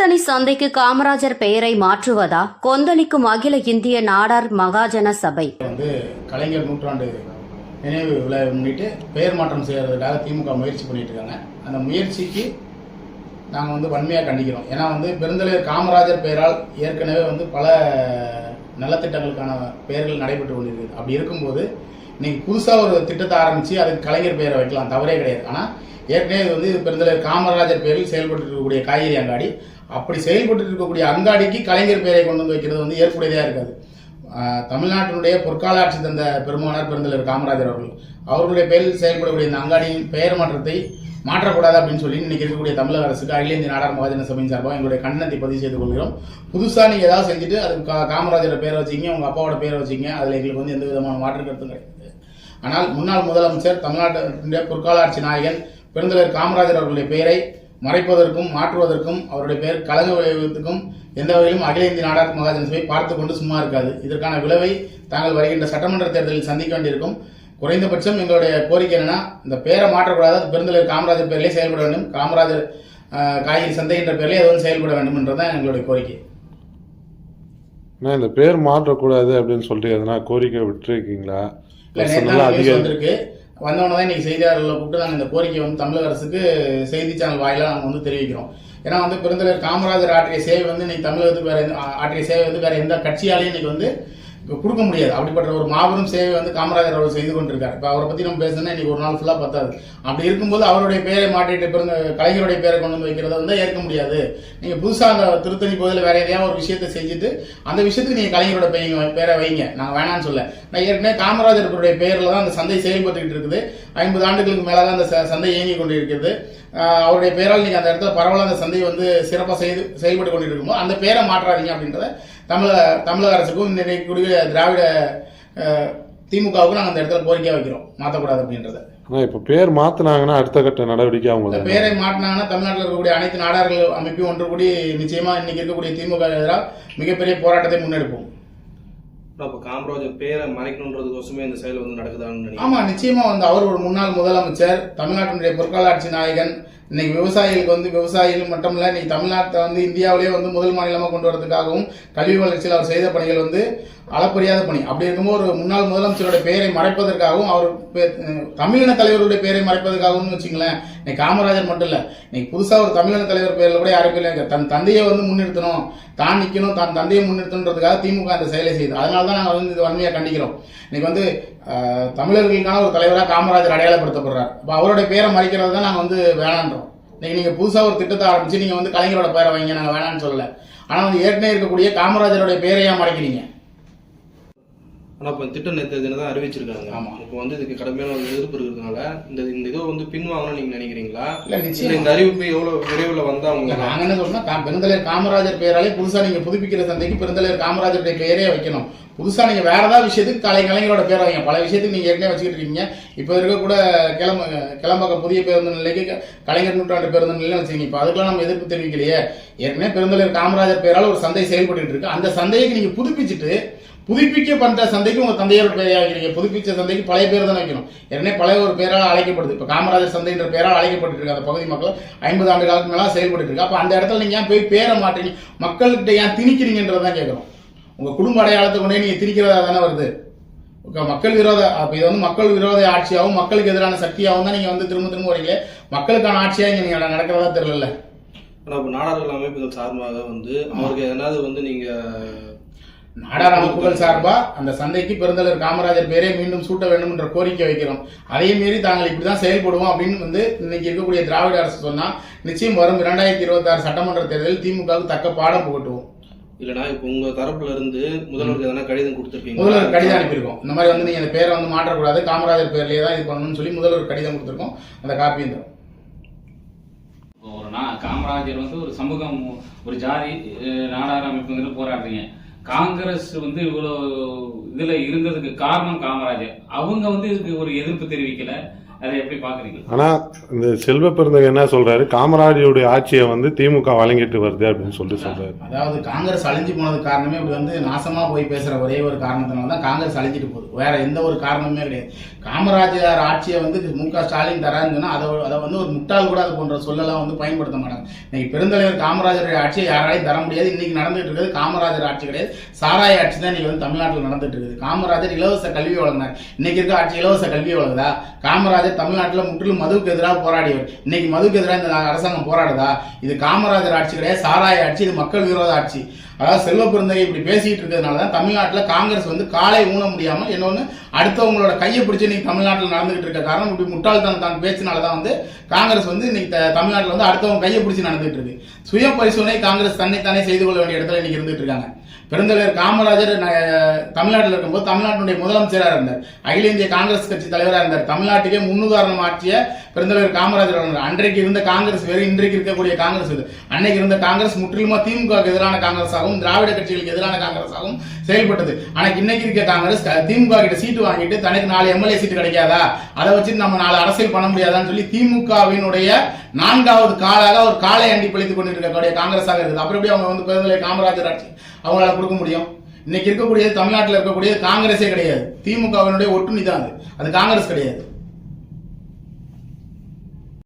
சந்தைக்கு காமராஜர் பெயரை மாற்றுவதா? கொந்தளிக்கும் அகில இந்திய நாடார் மகாஜன சபை. வந்து கலைஞர் நூற்றாண்டு நினைவு விழாவை முன்னிட்டு பெயர் மாற்றம் செய்யறதுக்காக திமுக முயற்சி பண்ணிட்டு இருக்காங்க. அந்த முயற்சிக்கு நாங்கள் வந்து வன்மையாக கண்டிக்கிறோம். ஏன்னா வந்து பெருந்தலைவர் காமராஜர் பெயரால் ஏற்கனவே வந்து பல நலத்திட்டங்களுக்கான பெயர்கள் நடைபெற்று கொண்டிருக்குது. அப்படி இருக்கும்போது இன்னைக்கு புதுசாக ஒரு திட்டத்தை ஆரம்பித்து அதுக்கு கலைஞர் பெயரை வைக்கலாம். தவறே கிடையாது. ஆனால் ஏற்கனவே இது வந்து பெருந்தலைவர் காமராஜர் பெயரில் செயல்பட்டு இருக்கக்கூடிய காய்கறி அங்காடி அப்படி செயல்பட்டு இருக்கக்கூடிய அங்காடிக்கு கலைஞர் பெயரை கொண்டு வந்து வைக்கிறது வந்து ஏற்புடையதாக இருக்காது. தமிழ்நாட்டினுடைய பொற்கால ஆட்சி தந்த பெருமானார் பெருந்தலைவர் காமராஜர் அவர்கள் அவர்களுடைய பெயரில் செயல்படக்கூடிய இந்த அங்காடியின் பெயர் மாற்றத்தை மாற்றக்கூடாது அப்படின்னு சொல்லி இன்னைக்கு இருக்கக்கூடிய தமிழக அரசுக்கு அகில இந்திய நாடார் மகாஜன சபையின் சார்பாக எங்களுடைய கண்டனத்தை பதிவு செய்து கொள்கிறோம். புதுசாக நீங்கள் ஏதாவது செஞ்சுட்டு அது கா காமராஜரோட பேரை வச்சிங்க உங்கள் அப்பாவோட பேரை வச்சிங்க அதில் எங்களுக்கு வந்து எந்த விதமான மாற்று கருத்தும் கிடையாது. ஆனால் முன்னாள் முதலமைச்சர் தமிழ்நாட்டினுடைய பொற்கால ஆட்சி நாயகன் பெருந்தலைவர் காமராஜர் அவர்களுடைய பெயரை மறைப்பதற்கும் மாற்றுவதற்கும் அவருடைய பெயர் கலங்க விளைவித்துக்கும் எந்த வகையிலும் அகில இந்திய நாடார் மகாஜன சபை பார்த்து கொண்டு சும்மா இருக்காது. இதற்கான விளைவை தாங்கள் வருகின்ற சட்டமன்ற தேர்தலில் சந்திக்க வேண்டியிருக்கும். குறைந்தபட்சம் எங்களுடைய கோரிக்கை என்னன்னா இந்த பேரை மாற்றக்கூடாது பெருந்தலைவர் காமராஜர் பேரிலே செயல்பட வேண்டும். காமராஜர் காய்கறி சந்தை என்ற பேரிலே வந்து செயல்பட வேண்டும் என்றுதான் எங்களுடைய கோரிக்கை. அண்ணா இந்த பேர் மாற்றக்கூடாது அப்படின்னு சொல்லிட்டு எதனா கோரிக்கை விட்டுருக்கீங்களா? அதிகாரி வந்திருக்கு. வந்தவொடனே தான் இன்றைக்கி செய்தியாளர்களை கூப்பிட்டு நாங்கள் இந்த கோரிக்கை வந்து தமிழக அரசுக்கு செய்தி சேனல் வாயிலாக நாங்கள் வந்து தெரிவிக்கிறோம். ஏன்னா வந்து பெருந்தலைவர் காமராஜர் ஆற்றிய சேவை வந்து இன்னைக்கு தமிழகத்துக்கு வேற ஆற்றிய சேவை வந்து வேற எந்த கட்சியாலையும் இன்னைக்கு வந்து கொடுக்க முடியாது. அப்படிப்பட்ட ஒரு மாபெரும் சேவை வந்து காமராஜர் அவர் செய்து கொண்டிருக்காரு. இப்போ அவரை பற்றி நம்ம பேசணும்னா இன்னைக்கு ஒரு நாள் ஃபுல்லாக பத்தாது. அப்படி இருக்கும்போது அவருடைய பேரை மாற்றிட்டு பிறந்த கலைஞருடைய பேரை கொண்டு வந்து வைக்கிறத வந்து ஏற்க முடியாது. நீங்கள் புதுசாக அந்த திருத்தணி பகுதியில் வேற எதையாவது ஒரு விஷயத்தை செஞ்சுட்டு அந்த விஷயத்துக்கு நீங்கள் கலைஞரோட பெயங்க பேரை வைங்க. நாங்கள் வேணாம்னு சொல்ல. நான் ஏற்கனவே காமராஜருடைய பேரில் தான் அந்த சந்தை செயல்பட்டுக்கிட்டு இருக்குது. ஐம்பது ஆண்டுகளுக்கு மேல தான் அந்த சந்தை இயங்கி கொண்டிருக்கிறது. அவருடைய பேரால் நீங்க அந்த இடத்துல பரவலாக அந்த சந்தை வந்து சிறப்பாக செய்து செயல்பட்டு கொண்டிருக்கும்போது அந்த பேரை மாற்றாதீங்க அப்படின்றத தமிழக தமிழக அரசுக்கும் இன்னைக்கு கூடிய திராவிட திமுகவுக்கும் நாங்கள் அந்த இடத்துல கோரிக்கையா வைக்கிறோம். மாற்றக்கூடாது அப்படின்றத. அண்ணா இப்போ பேர் மாத்துனாங்கன்னா அடுத்த கட்ட நடவடிக்கை அவங்க பேரை மாட்டினாங்கன்னா தமிழ்நாட்டில் இருக்கக்கூடிய அனைத்து நாடார்கள் அமைப்பையும் ஒன்று கூடி நிச்சயமா இன்னைக்கு இருக்கக்கூடிய திமுக எதிராக மிகப்பெரிய போராட்டத்தை முன்னெடுப்போம். அப்போ காமராஜர் பேரை மறைக்கணுன்றதுக்கோசமே இந்த செயல் வந்து நடக்குதான்னு நினைக்கிறேன். ஆமா நிச்சயமா வந்து அவர் ஒரு முன்னாள் முதலமைச்சர் தமிழ்நாட்டினுடைய பொற்கால ஆட்சி நாயகன். இன்னைக்கு விவசாயிகளுக்கு வந்து விவசாயிகள் மட்டும் இல்லை இன்னைக்கு தமிழ்நாட்டை வந்து இந்தியாவிலேயே வந்து முதல் மாநிலமாக கொண்டு வரதுக்காகவும் கல்வி வளர்ச்சியில் அவர் செய்த பணிகள் வந்து அளப்பரியாத பணி. அப்படி இருக்கும்போது ஒரு முன்னாள் முதலமைச்சருடைய பெயரை மறைப்பதற்காகவும் அவர் தமிழின தலைவருடைய பெயரை மறைப்பதற்காகவும் வச்சுங்களேன் இன்னைக்கு காமராஜர் மட்டும் இல்லை இன்னைக்கு புதுசாக ஒரு தமிழின தலைவர் பெயரில் கூட யாரும் இல்லை தன் தந்தையை வந்து முன்னிறுத்தணும். தான் நிற்கணும் தான் தந்தையை முன்னிறுத்தணுன்றதுக்காக திமுக அந்த செயலை செய்யுது அதனால தான் நாங்கள் வந்து இது வன்மையாக கண்டிக்கிறோம். இன்னைக்கு வந்து தமிழர்களுக்கான ஒரு தலைவராக காமராஜர் அடையாளப்படுத்தப்படுறார். அப்போ அவருடைய பேரை மறைக்கிறது தான் நாங்கள் வந்து வேணான்றோம். இன்னைக்கு நீங்கள் புதுசாக ஒரு திட்டத்தை ஆரம்பித்து நீங்கள் வந்து கலைஞரோட பேரை வைங்க நாங்கள் வேணாம்னு சொல்லலை. ஆனால் வந்து ஏற்கனவே இருக்கக்கூடிய காமராஜருடைய பேரையாக மறைக்கிறீங்க. ஆனா இப்போ திட்ட நேற்று தான் அறிவிச்சிருக்காங்க. ஆமா. இப்போ வந்து இதுக்கு கடுமையான ஒரு எதிர்ப்பு இருக்கிறதுனால இந்த இந்த இதை வந்து பின்வாங்கணும்னு நீங்க நினைக்கிறீங்களா? இல்லை நிச்சயம். இந்த அறிவிப்பு எவ்வளவு விரைவில் வந்தா இல்ல, அவங்க நாங்க என்ன கா- பெருந்தலைவர் காமராஜர் பெயராலே புதுசா நீங்க புதுப்பிக்கிற சந்தைக்கு பெருந்தலைவர் காமராஜருடைய பெயரே வைக்கணும். புதுசா நீங்க வேற ஏதாவது விஷயத்துக்கு கலை கலைஞரோட பேரை வைங்க. பல விஷயத்துக்கு நீங்க ஏற்கனவே வச்சுக்கிட்டு இருக்கீங்க. இப்போ இருக்க கூட கிளம்ப கிளம்பாக்க புதிய பேருந்து நிலைக்கு க- கலைஞர் நூற்றாண்டு பேருந்து நிலையம் வச்சிருக்கீங்க இப்போ அதுக்கெல்லாம் நம்ம எதிர்ப்பு தெரிவிக்கலையே. ஏற்கனவே பெருந்தலைவர் காமராஜர் பெயரால ஒரு சந்தை செயல்பட்டு இருக்கு. அந்த சந்தையை நீங்க புதுப்பிச்சுட்டு புதுப்பிக்க பண்ற சந்தைக்கு உங்க தந்தையோட பேரை வைக்கிறீங்க. புதுப்பிச்ச சந்தைக்கு பழைய பேர் தான் வைக்கணும். ஏற்கனவே பழைய ஒரு பேரால் அழைக்கப்படுது இப்போ காமராஜர் சந்தைன்ற பேரால் அழைக்கப்பட்டு இருக்கு அந்த பகுதி மக்கள். ஐம்பது ஆண்டு காலத்துக்கு மேல செயல்பட்டு இருக்கு. அப்ப அந்த இடத்துல நீங்க ஏன் போய் பேரை மாட்டீங்க மக்கள்கிட்ட ஏன் திணிக்கிறீங்கன்றதான் கேட்கணும் உங்க குடும்ப அடையாளத்தை கொண்டே நீங்க திணிக்கிறதா தானே வருது. மக்கள் விரோத அப்ப இது வந்து மக்கள் விரோத ஆட்சியாகவும் மக்களுக்கு எதிரான சக்தியாகவும் தான் நீங்க வந்து திரும்ப திரும்ப வரீங்க. மக்களுக்கான ஆட்சியா இங்க நீங்க நடக்கிறதா தெரியல ஆனா இப்போ நாடார்கள் அமைப்புகள் சார்பாக வந்து அவருக்கு எதனாவது வந்து நீங்க நாடார் அமைப்புகள் சார்பா அந்த சந்தைக்கு பெருந்தலைவர் காமராஜர் பேரே மீண்டும் சூட்ட வேண்டும் என்ற கோரிக்கை வைக்கிறோம். அதே மீறி தாங்கள் இப்படிதான் செயல்படுவோம் அப்படின்னு வந்து இன்னைக்கு இருக்கக்கூடிய திராவிட அரசு சொன்னா நிச்சயம் வரும் இரண்டாயிரத்தி இருபத்தி ஆறு சட்டமன்ற தேர்தலில் திமுகவுக்கு தக்க பாடம் புகட்டுவோம். இல்லனா இப்போ உங்க தரப்புல இருந்து முதல்வருக்கு எதனா கடிதம் கொடுத்துருக்கீங்க முதல்வர் கடிதம் அனுப்பியிருக்கோம். இந்த மாதிரி வந்து நீங்க அந்த பேரை வந்து மாற்றக்கூடாது காமராஜர் பேர்லயே தான் இது பண்ணணும்னு சொல்லி முதல்வர் கடிதம் கொடுத்துருக்கோம். அந்த காப்பியும் தரும் ஒரு காமராஜர் வந்து ஒரு சமூகம் ஒரு ஜாதி நாடார் அமைப்புங்கிற போராடுறீங்க. காங்கிரஸ் வந்து இவ்வளோ இதில் இருந்ததுக்கு காரணம் காமராஜர். அவங்க வந்து இதுக்கு ஒரு எதிர்ப்பு தெரிவிக்கல. அதை எப்படி பாக்குறீங்க? ஆனா இந்த செல்வ பெருந்தகை என்ன சொல்றாரு? காமராஜருடைய ஆட்சியை வந்து திமுக வழங்கிட்டு வருது அப்படின்னு சொல்லிட்டு சொல்றாரு. அதாவது காங்கிரஸ் அழிஞ்சு போனதுக்கு காரணமே இப்படி வந்து நாசமா போய் பேசுற ஒரே ஒரு காரணத்தினால தான் காங்கிரஸ் அழிஞ்சிட்டு போகுது. வேற எந்த ஒரு காரணமுமே கிடையாது. காமராஜர் ஆட்சியை வந்து மு க. ஸ்டாலின் தரான்னு சொன்னா அதை அதை வந்து ஒரு முட்டாள் கூட அது போன்ற சொல்லலாம் வந்து பயன்படுத்த மாட்டாங்க. இன்னைக்கு பெருந்தலைவர் காமராஜருடைய ஆட்சியை யாராலையும் தர முடியாது. இன்னைக்கு நடந்துட்டு இருக்கிறது காமராஜர் ஆட்சி கிடையாது. சாராய ஆட்சி தான் இன்னைக்கு வந்து தமிழ்நாட்டில் நடந்துட்டு இருக்குது. காமராஜர் இலவச கல்வி வழங்கினார். இன்னைக்கு இருக்க ஆட்சி இலவச கல்வி வழங்குதா? காமராஜர் தமிழ்நாட்டில் முற்றிலும் மதுவுக்கு எதிராக போராடியவர். இன்னைக்கு மதுவுக்கு எதிராக இந்த அரசாங்கம் போராடுதா? இது காமராஜர் ஆட்சி கிடையாது சாராய ஆட்சி இது மக்கள் விரோத ஆட்சி. அதாவது செல்வ இப்படி பேசிட்டு இருக்கிறதுனால தான் தமிழ்நாட்டில் காங்கிரஸ் வந்து காலை ஊன முடியாமல் இன்னொன்று அடுத்தவங்களோட கையை பிடிச்சி இன்னைக்கு தமிழ்நாட்டில் நடந்துகிட்டு இருக்க காரணம் இப்படி முட்டாள்தான் தான் பேச்சினால தான் வந்து காங்கிரஸ் வந்து இன்னைக்கு த- தமிழ்நாட்டில் வந்து அடுத்தவங்க கையை பிடிச்சி நடந்துகிட்டு இருக்கு. சுய பரிசோதனை காங்கிரஸ் தன்னைத்தானே செய்து கொள்ள வேண்டிய இடத்துல இன்னைக்கு இருந்துட்டு இருக்காங்க. பெருந்தலைவர் காமராஜர் தமிழ்நாட்டில் இருக்கும்போது தமிழ்நாட்டினுடைய முதலமைச்சராக இருந்தார். அகில இந்திய காங்கிரஸ் கட்சி தலைவராக இருந்தார். தமிழ்நாட்டுக்கே முன்னுதாரணம் ஆற்றிய பெருந்தலைவர் காமராஜர் இருந்தார் அன்றைக்கு இருந்த காங்கிரஸ் வேறு இன்றைக்கு இருக்கக்கூடிய காங்கிரஸ் இது. அன்னைக்கு இருந்த காங்கிரஸ் முற்றிலுமா திமுக எதிரான காங்கிரஸாகவும் திராவிட கட்சிகளுக்கு எதிரான காங்கிரஸாகவும் செயல்பட்டது. ஆனால் இன்னைக்கு இருக்க காங்கிரஸ் திமுக கிட்ட சீட்டு வாங்கிட்டு தனக்கு நாலு எம்எல்ஏ சீட்டு கிடைக்காதா? அதை வச்சு நம்ம நாலு அரசியல் பண்ண முடியாதான்னு சொல்லி திமுகவினுடைய நான்காவது காலாக ஒரு காலை அண்டி பிழைத்துக் கொண்டிருக்கக்கூடிய காங்கிரஸாக இருக்குது. அப்படி அவங்க வந்து பெருந்தலை காமராஜர் ஆட்சி அவங்களால கொடுக்க முடியும். இன்னைக்கு இருக்கக்கூடிய தமிழ்நாட்டில் இருக்கக்கூடிய காங்கிரஸே கிடையாது. திமுகவினுடைய ஒட்டுணி தான் அது. அது காங்கிரஸ் கிடையாது.